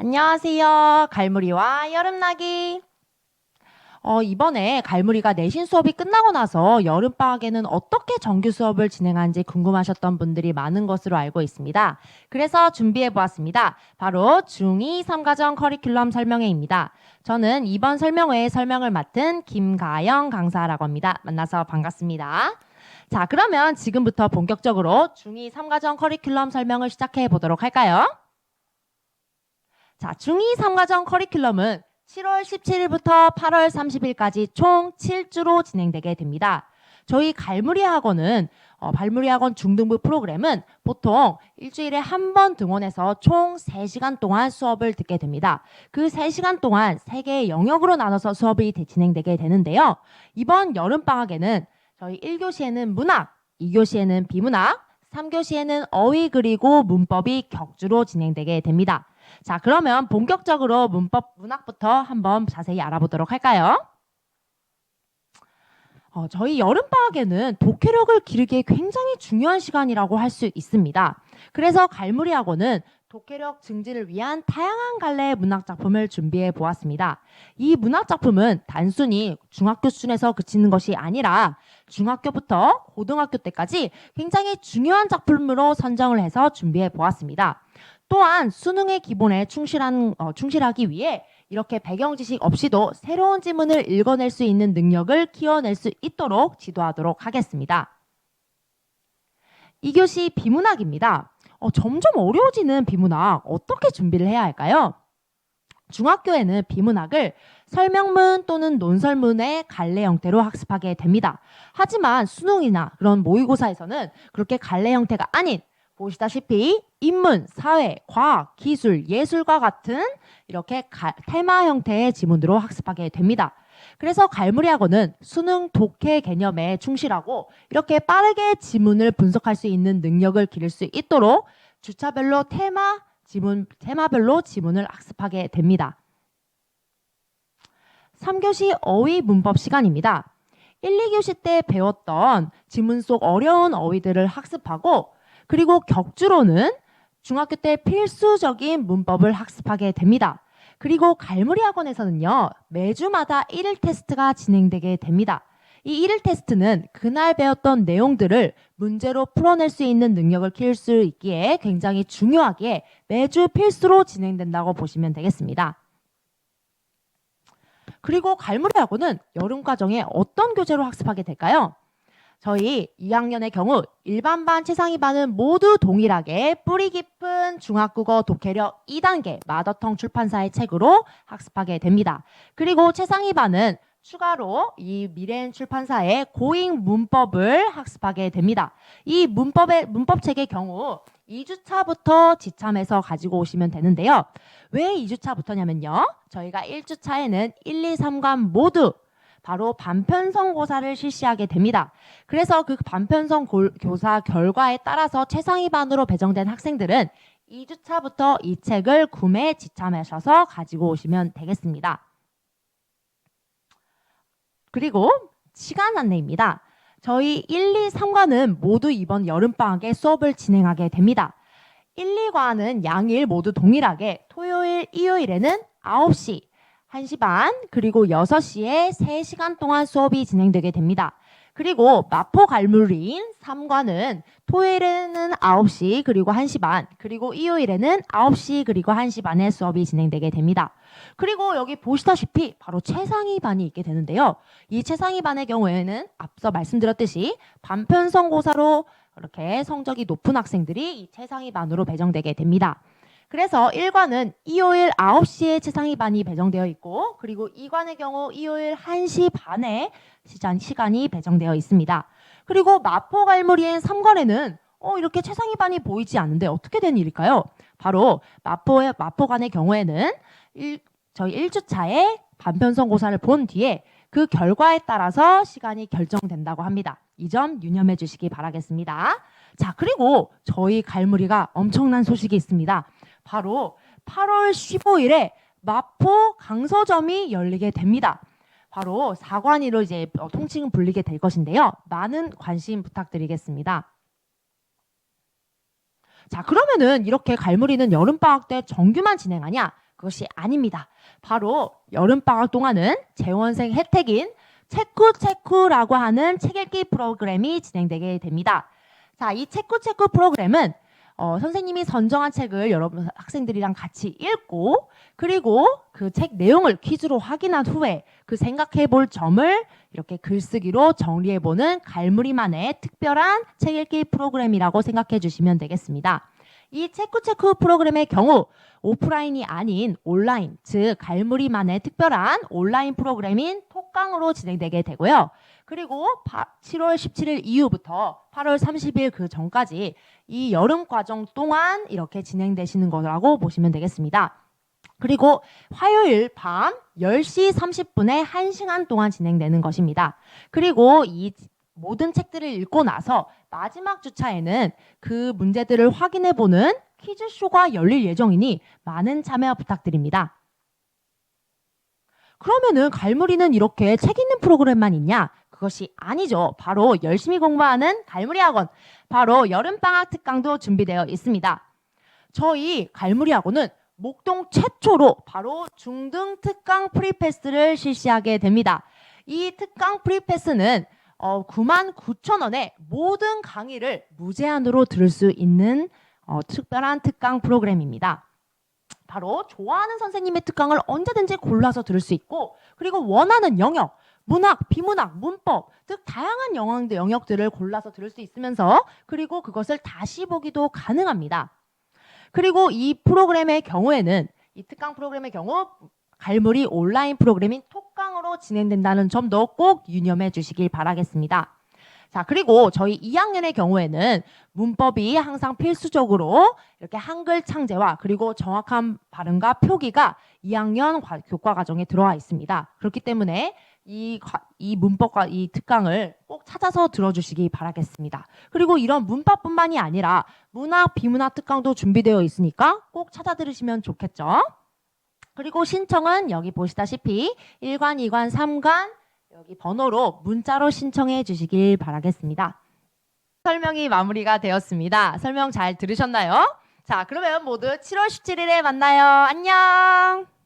안녕하세요. 갈무리와 여름나기. 어, 이번에 갈무리가 내신 수업이 끝나고 나서 여름방학에는 어떻게 정규 수업을 진행하는지 궁금하셨던 분들이 많은 것으로 알고 있습니다. 그래서 준비해 보았습니다. 바로 중2 3과정 커리큘럼 설명회입니다. 저는 이번 설명회의 설명을 맡은 김가영 강사라고 합니다. 만나서 반갑습니다. 자, 그러면 지금부터 본격적으로 중2 3과정 커리큘럼 설명을 시작해 보도록 할까요? 자, 중2 3과정 커리큘럼은 7월 17일부터 8월 30일까지 총 7주로 진행되게 됩니다. 저희 갈무리 학원은 어, 발무리 학원 중등부 프로그램은 보통 일주일에 한 번 등원해서 총 3시간 동안 수업을 듣게 됩니다. 그 3시간 동안 3개의 영역으로 나눠서 수업이 대- 진행되게 되는데요. 이번 여름방학에는 저희 1교시에는 문학, 2교시에는 비문학, 3교시에는 어휘 그리고 문법이 격주로 진행되게 됩니다. 자, 그러면 본격적으로 문법 문학부터 한번 자세히 알아보도록 할까요? 어, 저희 여름방학에는 독해력을 기르기에 굉장히 중요한 시간이라고 할 수 있습니다. 그래서 갈무리 학원은 독해력 증진을 위한 다양한 갈래의 문학 작품을 준비해 보았습니다. 이 문학 작품은 단순히 중학교 수준에서 그치는 것이 아니라 중학교부터 고등학교 때까지 굉장히 중요한 작품으로 선정을 해서 준비해 보았습니다. 또한 수능의 기본에 충실한, 어, 충실하기 위해 이렇게 배경 지식 없이도 새로운 지문을 읽어낼 수 있는 능력을 키워낼 수 있도록 지도하도록 하겠습니다. 2교시 비문학입니다. 어, 점점 어려워지는 비문학 어떻게 준비를 해야 할까요? 중학교에는 비문학을 설명문 또는 논설문의 갈래 형태로 학습하게 됩니다. 하지만 수능이나 그런 모의고사에서는 그렇게 갈래 형태가 아닌 보시다시피 인문, 사회, 과학, 기술, 예술과 같은 이렇게 가- 테마 형태의 지문으로 학습하게 됩니다. 그래서 갈무리 학원은 수능 독해 개념에 충실하고 이렇게 빠르게 지문을 분석할 수 있는 능력을 기를 수 있도록 주차별로 테마 지문 테마별로 지문을 학습하게 됩니다. 3교시 어휘 문법 시간입니다. 1, 2교시 때 배웠던 지문 속 어려운 어휘들을 학습하고 그리고 격주로는 중학교 때 필수적인 문법을 학습하게 됩니다. 그리고 갈무리 학원에서는요, 매주마다 1일 테스트가 진행되게 됩니다. 이 1일 테스트는 그날 배웠던 내용들을 문제로 풀어낼 수 있는 능력을 키울 수 있기에 굉장히 중요하게 매주 필수로 진행된다고 보시면 되겠습니다. 그리고 갈무리 학원은 여름 과정에 어떤 교재로 학습하게 될까요? 저희 2학년의 경우 일반반, 최상위반은 모두 동일하게 뿌리 깊은 중학국어 독해력 2단계 마더텅 출판사의 책으로 학습하게 됩니다. 그리고 최상위반은 추가로 이 미래엔 출판사의 고잉 문법을 학습하게 됩니다. 이 문법의 문법책의 경우 2주차부터 지참해서 가지고 오시면 되는데요. 왜 2주차부터냐면요. 저희가 1주차에는 1, 2, 3관 모두 바로 반편성고사를 실시하게 됩니다. 그래서 그 반편성 골- 교사 결과에 따라서 최상위반으로 배정된 학생들은 2주차부터 이 책을 구매 지참하셔서 가지고 오시면 되겠습니다. 그리고 시간 안내입니다. 저희 1, 2, 3과는 모두 이번 여름방학에 수업을 진행하게 됩니다. 1, 2과는 양일 모두 동일하게 토요일, 일요일에는 9시, 1시 반, 그리고 6시에 3시간 동안 수업이 진행되게 됩니다. 그리고 마포 갈무리인 3과는 토요일에는 9시 그리고 1시 반, 그리고 일요일에는 9시 그리고 1시 반에 수업이 진행되게 됩니다. 그리고 여기 보시다시피 바로 최상위 반이 있게 되는데요. 이 최상위 반의 경우에는 앞서 말씀드렸듯이 반편성고사로 이렇게 성적이 높은 학생들이 이 최상위 반으로 배정되게 됩니다. 그래서 1관은 일요일 9시에 최상위 반이 배정되어 있고 그리고 2관의 경우 일요일 1시 반에 시간, 시간이 배정되어 있습니다. 그리고 마포 갈무리엔 3관에는 어, 이렇게 최상위 반이 보이지 않는데 어떻게 된 일일까요? 바로 마포의 마포관의 경우에는 일, 저희 1주차에 반편성고사를 본 뒤에 그 결과에 따라서 시간이 결정된다고 합니다. 이 점 유념해 주시기 바라겠습니다. 자, 그리고 저희 갈무리가 엄청난 소식이 있습니다. 바로 8월 15일에 마포 강서점이 열리게 됩니다. 바로 사관이로 이제 어, 통칭 불리게 될 것인데요. 많은 관심 부탁드리겠습니다. 자, 그러면은 이렇게 갈무리는 여름방학 때 정규만 진행하냐? 그것이 아닙니다. 바로 여름방학 동안은 재원생 혜택인 체쿠체쿠라고 하는 책 읽기 프로그램이 진행되게 됩니다. 자, 이 체쿠체쿠 프로그램은 어, 선생님이 선정한 책을 여러분 학생들이랑 같이 읽고 그리고 그 책 내용을 퀴즈로 확인한 후에 그 생각해 볼 점을 이렇게 글쓰기로 정리해 보는 갈무리만의 특별한 책 읽기 프로그램이라고 생각해 주시면 되겠습니다. 이 체쿠체쿠 프로그램의 경우 오프라인이 아닌 온라인, 즉 갈무리만의 특별한 온라인 프로그램인 톡강으로 진행되게 되고요. 그리고 7월 17일 이후부터 8월 30일 그 전까지 이 여름 과정 동안 이렇게 진행되시는 거라고 보시면 되겠습니다. 그리고 화요일 밤 10시 30분에 1시간 동안 진행되는 것입니다. 그리고 이 모든 책들을 읽고 나서 마지막 주차에는 그 문제들을 확인해 보는 퀴즈쇼가 열릴 예정이니 많은 참여 부탁드립니다. 그러면은 갈무리는 이렇게 책 읽는 프로그램만 있냐? 그것이 아니죠. 바로 열심히 공부하는 갈무리 학원, 바로 여름방학 특강도 준비되어 있습니다. 저희 갈무리 학원은 목동 최초로 바로 중등 특강 프리패스를 실시하게 됩니다. 이 특강 프리패스는 어, 9만 9천 원에 모든 강의를 무제한으로 들을 수 있는 어, 특별한 특강 프로그램입니다. 바로 좋아하는 선생님의 특강을 언제든지 골라서 들을 수 있고 그리고 원하는 영역, 문학, 비문학, 문법 즉 다양한 영역, 영역들을 골라서 들을 수 있으면서 그리고 그것을 다시 보기도 가능합니다. 그리고 이 프로그램의 경우에는 이 특강 프로그램의 경우 갈무리 온라인 프로그램인 톡강으로 진행된다는 점도 꼭 유념해 주시길 바라겠습니다. 자, 그리고 저희 2학년의 경우에는 문법이 항상 필수적으로 이렇게 한글 창제와 그리고 정확한 발음과 표기가 2학년 과- 교과 과정에 들어와 있습니다. 그렇기 때문에 이, 과- 이 문법과 이 특강을 꼭 찾아서 들어주시기 바라겠습니다. 그리고 이런 문법뿐만이 아니라 문학, 비문학 특강도 준비되어 있으니까 꼭 찾아 들으시면 좋겠죠. 그리고 신청은 여기 보시다시피 1관, 2관, 3관 여기 번호로 문자로 신청해 주시길 바라겠습니다. 설명이 마무리가 되었습니다. 설명 잘 들으셨나요? 자, 그러면 모두 7월 17일에 만나요. 안녕!